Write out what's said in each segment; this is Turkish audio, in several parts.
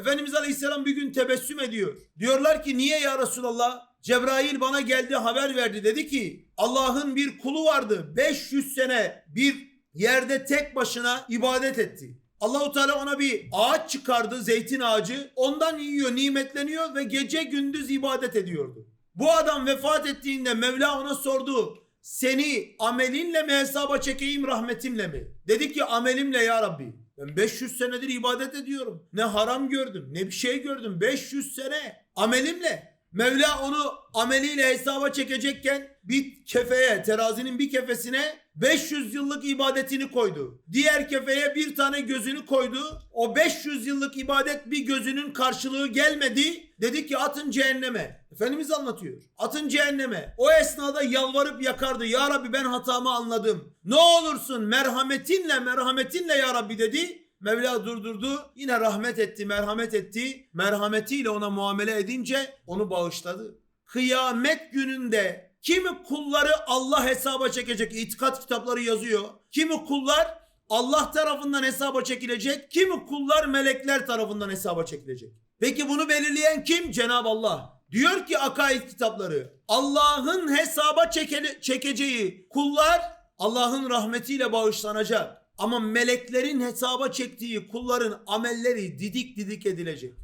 Efendimiz Aleyhisselam bir gün tebessüm ediyor. Diyorlar ki niye ya Resulallah? Cebrail bana geldi haber verdi. Dedi ki Allah'ın bir kulu vardı. 500 sene bir yerde tek başına ibadet etti. Allahu Teala ona bir ağaç çıkardı, zeytin ağacı. Ondan yiyor, nimetleniyor ve gece gündüz ibadet ediyordu. Bu adam vefat ettiğinde Mevla ona sordu. Seni amelinle mi hesaba çekeyim rahmetimle mi? Dedi ki amelimle ya Rabbi. Ben 500 senedir ibadet ediyorum. Ne haram gördüm ne bir şey gördüm. 500 sene amelimle. Mevla onu ameliyle hesaba çekecekken bir kefeye, terazinin bir kefesine 500 yıllık ibadetini koydu. Diğer kefeye bir tane gözünü koydu. O 500 yıllık ibadet bir gözünün karşılığı gelmedi. Dedi ki atın cehenneme. Efendimiz anlatıyor. Atın cehenneme. O esnada yalvarıp yakardı. Ya Rabbi ben hatamı anladım. Ne olursun merhametinle merhametinle ya Rabbi dedi. Mevla durdurdu. Yine rahmet etti, merhamet etti. Merhametiyle ona muamele edince onu bağışladı. Kıyamet gününde kimi kulları Allah hesaba çekecek. İtikat kitapları yazıyor. Kimi kullar Allah tarafından hesaba çekilecek. Kimi kullar melekler tarafından hesaba çekilecek. Peki bunu belirleyen kim? Cenab-ı Allah. Diyor ki akaid kitapları Allah'ın hesaba çekele- çekeceği kullar Allah'ın rahmetiyle bağışlanacak. Ama meleklerin hesaba çektiği kulların amelleri didik didik edilecek.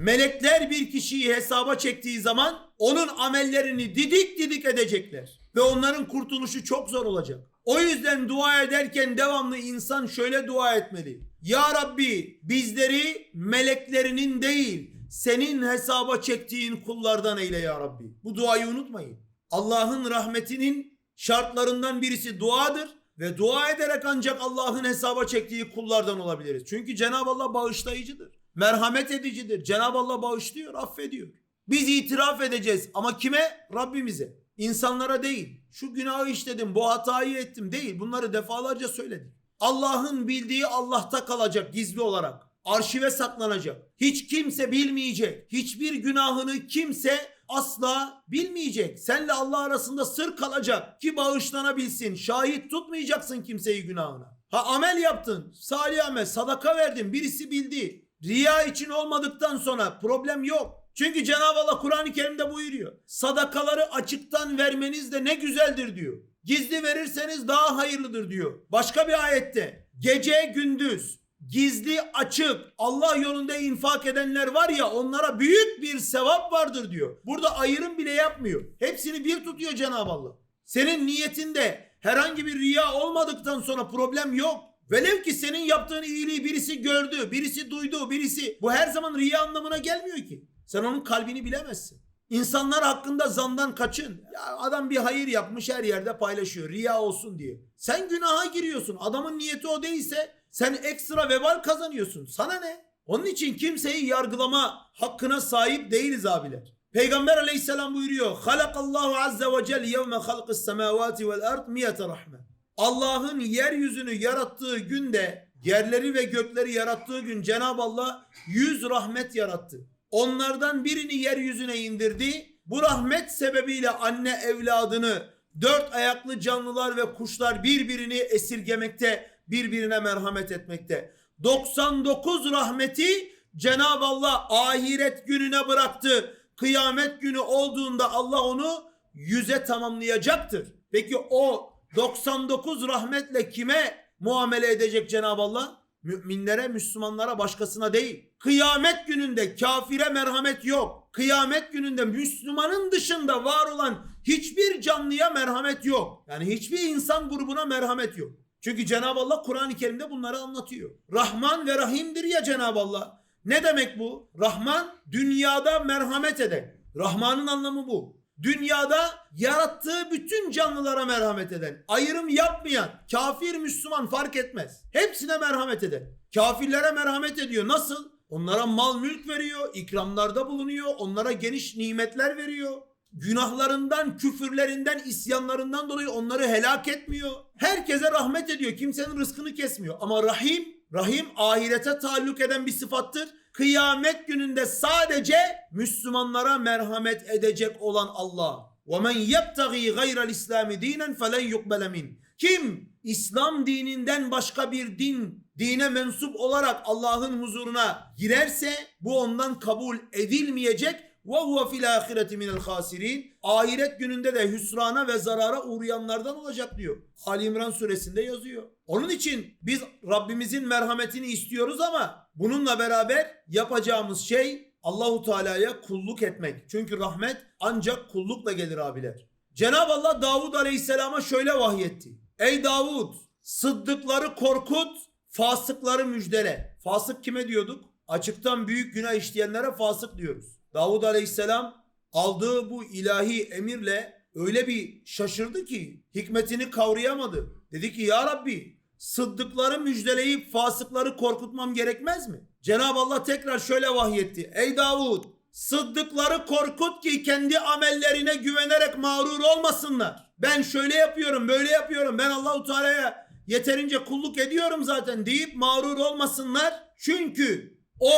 Melekler bir kişiyi hesaba çektiği zaman onun amellerini didik didik edecekler. Ve onların kurtuluşu çok zor olacak. O yüzden dua ederken devamlı insan şöyle dua etmeli. Ya Rabbi bizleri meleklerinin değil senin hesaba çektiğin kullardan eyle ya Rabbi. Bu duayı unutmayın. Allah'ın rahmetinin şartlarından birisi duadır ve dua ederek ancak Allah'ın hesaba çektiği kullardan olabiliriz. Çünkü Cenab-ı Allah bağışlayıcıdır. Merhamet edicidir. Cenab-ı Allah bağışlıyor, affediyor. Biz itiraf edeceğiz ama kime? Rabbimize. İnsanlara değil. Şu günahı işledim, bu hatayı ettim değil. Bunları defalarca söyledik. Allah'ın bildiği Allah'ta kalacak gizli olarak. Arşive saklanacak. Hiç kimse bilmeyecek. Hiçbir günahını kimse asla bilmeyecek. Senle Allah arasında sır kalacak ki bağışlanabilsin. Şahit tutmayacaksın kimseyi günahına. Ha amel yaptın. Salih amel, sadaka verdin. Birisi bildi. Riya için olmadıktan sonra problem yok. Çünkü Cenab-ı Allah Kur'an-ı Kerim'de buyuruyor. Sadakaları açıktan vermeniz de ne güzeldir diyor. Gizli verirseniz daha hayırlıdır diyor. Başka bir ayette gece gündüz gizli açık Allah yolunda infak edenler var ya onlara büyük bir sevap vardır diyor. Burada ayrım bile yapmıyor. Hepsini bir tutuyor Cenab-ı Allah. Senin niyetinde herhangi bir riya olmadıktan sonra problem yok. Velev ki senin yaptığın iyiliği birisi gördü, birisi duydu, birisi... Bu her zaman riya anlamına gelmiyor ki. Sen onun kalbini bilemezsin. İnsanlar hakkında zandan kaçın. Ya adam bir hayır yapmış her yerde paylaşıyor. Riya olsun diye. Sen günaha giriyorsun. Adamın niyeti o değilse sen ekstra vebal kazanıyorsun. Sana ne? Onun için kimseyi yargılama hakkına sahip değiliz abiler. Peygamber aleyhisselam buyuruyor. Halakallahu azze ve cel yevme halkis semavati vel ard miyete rahme. Allah'ın yeryüzünü yarattığı günde yerleri ve gökleri yarattığı gün Cenab-ı Allah yüz rahmet yarattı. Onlardan birini yeryüzüne indirdi. Bu rahmet sebebiyle anne evladını dört ayaklı canlılar ve kuşlar birbirini esirgemekte, birbirine merhamet etmekte. 99 rahmeti Cenab-ı Allah ahiret gününe bıraktı. Kıyamet günü olduğunda Allah onu yüze tamamlayacaktır. Peki o 99 rahmetle kime muamele edecek Cenab-ı Allah? Müminlere, Müslümanlara, başkasına değil. Kıyamet gününde kafire merhamet yok. Kıyamet gününde Müslümanın dışında var olan hiçbir canlıya merhamet yok. Yani hiçbir insan grubuna merhamet yok. Çünkü Cenab-ı Allah Kur'an-ı Kerim'de bunları anlatıyor. Rahman ve Rahim'dir ya Cenab-ı Allah. Ne demek bu? Rahman dünyada merhamet eden. Rahman'ın anlamı bu. Dünyada yarattığı bütün canlılara merhamet eden, ayrım yapmayan, kafir Müslüman fark etmez. Hepsine merhamet eden. Kafirlere merhamet ediyor. Nasıl? Onlara mal mülk veriyor, ikramlarda bulunuyor, onlara geniş nimetler veriyor. Günahlarından, küfürlerinden, isyanlarından dolayı onları helak etmiyor. Herkese rahmet ediyor. Kimsenin rızkını kesmiyor. Ama Rahim, Rahim ahirete taalluk eden bir sıfattır. Kıyamet gününde sadece Müslümanlara merhamet edecek olan Allah. وَمَنْ يَبْتَغِي غَيْرَ الْاِسْلَامِ دِينًا فَلَنْ يُقْبَلَ مِنْ Kim İslam dininden başka bir din, dine mensup olarak Allah'ın huzuruna girerse bu ondan kabul edilmeyecek ve huve fil ahireti minel hasirin. Ahiret gününde de hüsrana ve zarara uğrayanlardan olacak diyor. Ali İmran suresinde yazıyor. Onun için biz Rabbimizin merhametini istiyoruz ama bununla beraber yapacağımız şey Allahu Teala'ya kulluk etmek. Çünkü rahmet ancak kullukla gelir abiler. Cenab-ı Allah Davud Aleyhisselam'a şöyle vahyetti. Ey Davud sıddıkları korkut, fasıkları müjdele. Fasık kime diyorduk? Açıktan büyük günah işleyenlere fasık diyoruz. Davud Aleyhisselam aldığı bu ilahi emirle öyle bir şaşırdı ki hikmetini kavrayamadı. Dedi ki ya Rabbi sıddıkları müjdeleyip fasıkları korkutmam gerekmez mi? Cenab-ı Allah tekrar şöyle vahyetti. Ey Davud sıddıkları korkut ki kendi amellerine güvenerek mağrur olmasınlar. Ben şöyle yapıyorum böyle yapıyorum ben Allahu Teala'ya yeterince kulluk ediyorum zaten deyip mağrur olmasınlar. Çünkü o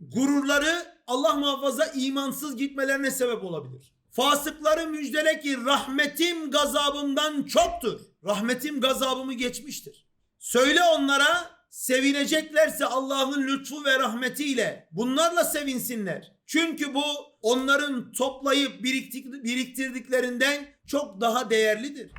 gururları Allah muhafaza imansız gitmelerine sebep olabilir. Fasıkları müjdele ki rahmetim gazabımdan çoktur. Rahmetim gazabımı geçmiştir. Söyle onlara sevineceklerse Allah'ın lütfu ve rahmetiyle bunlarla sevinsinler. Çünkü bu onların toplayıp biriktirdiklerinden çok daha değerlidir.